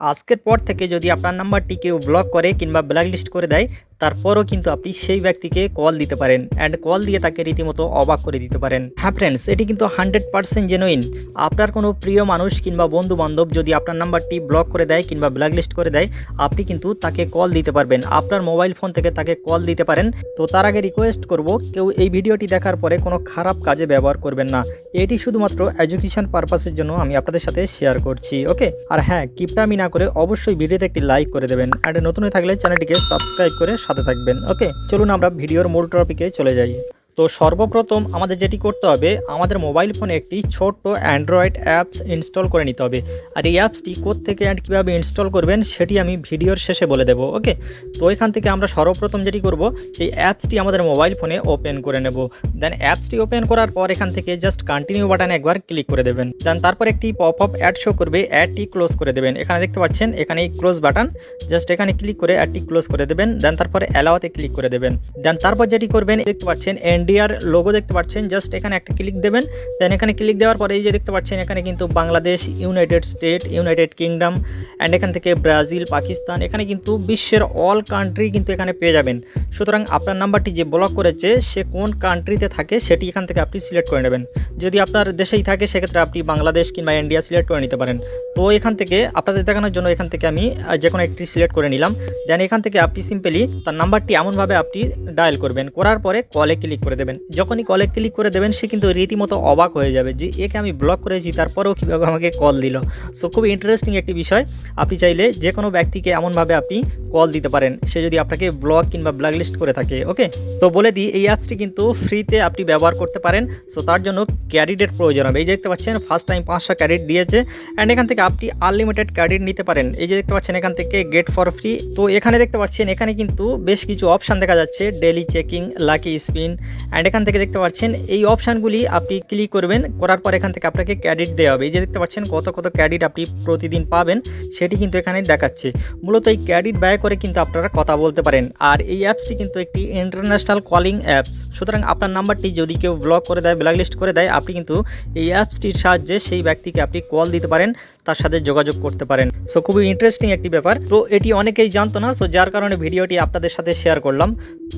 আজকের পর থেকে যদি আপনার নাম্বারটি কেউ ব্লক করে কিংবা ব্ল্যাকলিস্ট করে দেয় তারপরও কিন্তু আপনি সেই ব্যক্তিকে কল দিতে পারেন অ্যান্ড কল দিয়ে তাকে রীতিমতো অবাক করে দিতে পারেন। হ্যাঁ ফ্রেন্ডস এটি কিন্তু হান্ড্রেড পার্সেন্ট জেনুইন আপনার কোনো প্রিয় মানুষ কিংবা বন্ধু বান্ধব যদি আপনার নাম্বারটি ব্লক করে দেয় কিংবা ব্ল্যাকলিস্ট করে দেয়, আপনি কিন্তু তাকে কল দিতে পারবেন। আপনার মোবাইল ফোন থেকে তাকে কল দিতে পারেন। তো তার আগে রিকোয়েস্ট করব, কেউ এই ভিডিওটি দেখার পরে কোনো খারাপ কাজে ব্যবহার করবেন না। এটি শুধুমাত্র এডুকেশন পারপাসের জন্য আমি আপনাদের সাথে শেয়ার করছি ওকে আর হ্যাঁ কিপটামি না করে অবশ্যই ভিডিওতে একটি লাইক করে দেবেন। অ্যান্ড নতুন থাকলে চ্যানেলটিকে সাবস্ক্রাইব করে সাথে থাকবেন। ওকে চলুন আমরা ভিডিওর মূল টপিকে চলে যাই। তো সর্বপ্রথম আমাদের যেটি করতে হবে, আমাদের মোবাইল ফোনে একটি ছোট্ট অ্যান্ড্রয়েড অ্যাপস ইনস্টল করে নিতে হবে। আর এই অ্যাপসটি থেকে অ্যান্ড কীভাবে ইনস্টল করবেন সেটি আমি ভিডিওর শেষে বলে দেবো ওকে তো এখান থেকে আমরা সর্বপ্রথম যেটি করব, এই অ্যাপসটি আমাদের মোবাইল ফোনে ওপেন করে নেব। দেন অ্যাপসটি ওপেন করার পর এখান থেকে জাস্ট কন্টিনিউ বাটনে একবার ক্লিক করে দেবেন। দেন তারপর একটি পপ আপ অ্যাড শো করবে অ্যাডটি ক্লোজ করে দেবেন। এখানে দেখতে পাচ্ছেন এখানে ক্লোজ বাটন জাস্ট এখানে ক্লিক করে অ্যাডটি ক্লোজ করে দেবেন। দেন তারপরে অ্যালাওয়াতে ক্লিক করে দেবেন। দেন তারপর যেটি করবেন, দেখতে পাচ্ছেন এনডিআর লোগো দেখতে পাচ্ছেন। জাস্ট এখানে একটা ক্লিক দেবেন। দেন এখানে ক্লিক দেওয়ার পরে এই যে দেখতে পাচ্ছেন, এখানে কিন্তু Bangladesh United State United Kingdom and এখান থেকে ব্রাজিল পাকিস্তান এখানে কিন্তু বিশ্বের অল কান্ট্রি কিন্তু এখানে পেয়ে যাবেন। সুতরাং আপনার নাম্বারটি যে ব্লক করেছে, সে কোন কান্ট্রিতে থাকে সেটি এখান থেকে আপনি সিলেক্ট করে নেবেন। যদি আপনার দেশেই থাকে, সেক্ষেত্রে আপনি বাংলাদেশ কিংবা ইন্ডিয়া সিলেক্ট করে নিতে পারেন। তো এখান থেকে আপনাদের দেখানোর জন্য এখান থেকে আমি যে কোনো একটি সিলেক্ট করে নিলাম। দেন এখান থেকে আপনি সিম্পলি তার নাম্বারটি এমনভাবে আপনি ডায়াল করবেন। করার পরে কলে ক্লিক করে দেবেন। যখনই কলে ক্লিক করে দেবেন, সে কিন্তু রীতিমতো অবাক হয়ে যাবে যে, একে আমি ব্লক করেছি, তারপরেও কীভাবে আমাকে কল দিল? সো খুব ইন্টারেস্টিং একটি বিষয়। আপনি চাইলে যে কোনো ব্যক্তিকে এমনভাবে আপনি কল দিতে পারেন। সে যদি আপনাকে ব্লক কিংবা ব্ল্যাকলিস্ট করে থাকে ওকে তো বলে দিই, এই অ্যাপসটি কিন্তু ফ্রিতে আপনি ব্যবহার করতে পারেন সো তার জন্য ক্যারিডের প্রয়োজন হবে। এই যে দেখতে পাচ্ছেন ফার্স্ট টাইম পাঁচশো ক্যারিট দিয়েছে অ্যান্ড এখান থেকে আপনি আনলিমিটেড ক্যারিট নিতে পারেন। এই যে দেখতে পাচ্ছেন, এখান থেকে গেট ফর ফ্রি তো এখানে দেখতে পাচ্ছেন, এখানে কিন্তু বেশ কিছু অপশান দেখা যাচ্ছে daily checking lucky spin and এখান থেকে দেখতে পাচ্ছেন, এই অপশানগুলি আপনি ক্লিক করবেন, করার পর এখান থেকে আপনাকে ক্যাডিট দেওয়া হবে। এই যে দেখতে পাচ্ছেন, কত কত ক্যাডিট আপনি প্রতিদিন পাবেন, সেটি কিন্তু এখানে দেখাচ্ছে। মূলত এই ক্যাডিট ব্যয় করে কিন্তু আপনারা কথা বলতে পারেন। আর এই অ্যাপসটি কিন্তু একটি ইন্টারন্যাশনাল কলিং অ্যাপস সুতরাং আপনার নাম্বারটি যদি কেউ ব্লক করে দেয় ব্ল্যাকলিস্ট করে দেয়, আপনি কিন্তু এই অ্যাপসটির সাহায্যে সেই ব্যক্তিকে আপনি কল দিতে পারেন, তার সাথে যোগাযোগ করতে পারেন। সো খুবই ইন্টারেস্টিং একটি ব্যাপার। তো এটি অনেকেই জানতো না সো যার কারণে ভিডিওটি আপনাদের সাথে শেয়ার করলাম।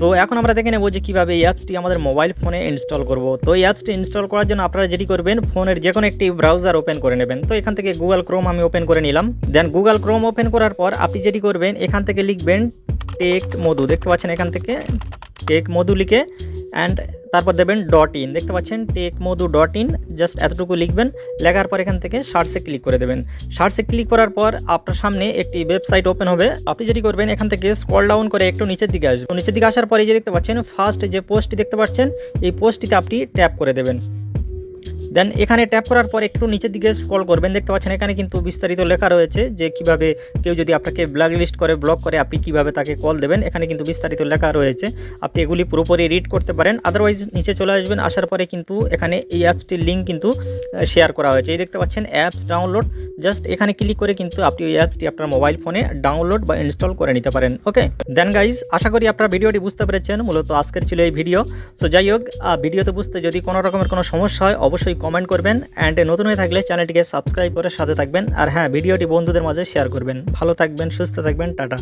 তো এখন আমরা দেখে নেব যে কীভাবে এই অ্যাপসটি আমাদের মোবাইল ফোনে ইনস্টল করব। তো এই অ্যাপসটি ইনস্টল করার জন্য আপনারা যেটি করবেন ফোনের যে কোনো একটি ব্রাউজার ওপেন করে নেবেন। তো এখান থেকে গুগল ক্রোম আমি ওপেন করে নিলাম। দেন গুগল ক্রোম ওপেন করার পর আপনি যেটি করবেন, এখান থেকে লিখবেন টেক মধু দেখতে পাচ্ছেন এখান থেকে টেক মধু লিখে অ্যান্ড তারপর দেবেন ডট ইন দেখতে পাচ্ছেন tech Madhu dot in just এতটুকু লিখবেন, লেখার পর এখান থেকে সার্চে ক্লিক করে দেবেন। সার্চে ক্লিক করার পর আপনার সামনে একটি ওয়েবসাইট ওপেন হবে। আপনি যেটি করবেন, এখান থেকে স্ক্রল ডাউন করে একটু নিচের দিকে আসবেন। নিচের দিকে আসার পরে যে দেখতে পাচ্ছেন ফার্স্ট যে পোস্টটি দেখতে পাচ্ছেন, এই পোস্টটিতে আপনি ট্যাপ করে দেবেন। দেন এখানে ট্যাপ করার পর একটু নিচের দিকে স্ক্রল করবেন, দেখতে পাচ্ছেন এখানে কিন্তু বিস্তারিত লেখা রয়েছে যে কীভাবে কেউ যদি আপনাকে ব্ল্যাক লিস্ট করে ব্লক করে, আপনি কীভাবে তাকে কল দেবেন, এখানে কিন্তু বিস্তারিত লেখা রয়েছে। আপনি এগুলি পুরোপুরি রিড করতে পারেন আদারওয়াইজ নিচে চলে আসবেন, আসার পরে কিন্তু এখানে এই অ্যাপসটির লিঙ্ক কিন্তু শেয়ার করা হয়েছে। এই দেখতে পাচ্ছেন অ্যাপস ডাউনলোড জাস্ট এখানে ক্লিক করে কিন্তু আপনি ওই অ্যাপসটি আপনার মোবাইল ফোনে ডাউনলোড বা ইনস্টল করে নিতে পারেন ওকে দেন গাইজ আশা করি আপনারা ভিডিওটি বুঝতে পেরেছেন, মূলত আজকের ছিল এই ভিডিও। সো যাই হোক ভিডিওতে বুঝতে যদি কোনো রকমের কোনো সমস্যা হয়, অবশ্যই কমেন্ট করবেন অ্যান্ড নতুন হয়ে থাকলে চ্যানেলটিকে সাবস্ক্রাইব করে সাথে থাকবেন। আর হ্যাঁ ভিডিওটি বন্ধুদের মাঝে শেয়ার করবেন। ভালো থাকবেন, সুস্থ থাকবেন, টাটা।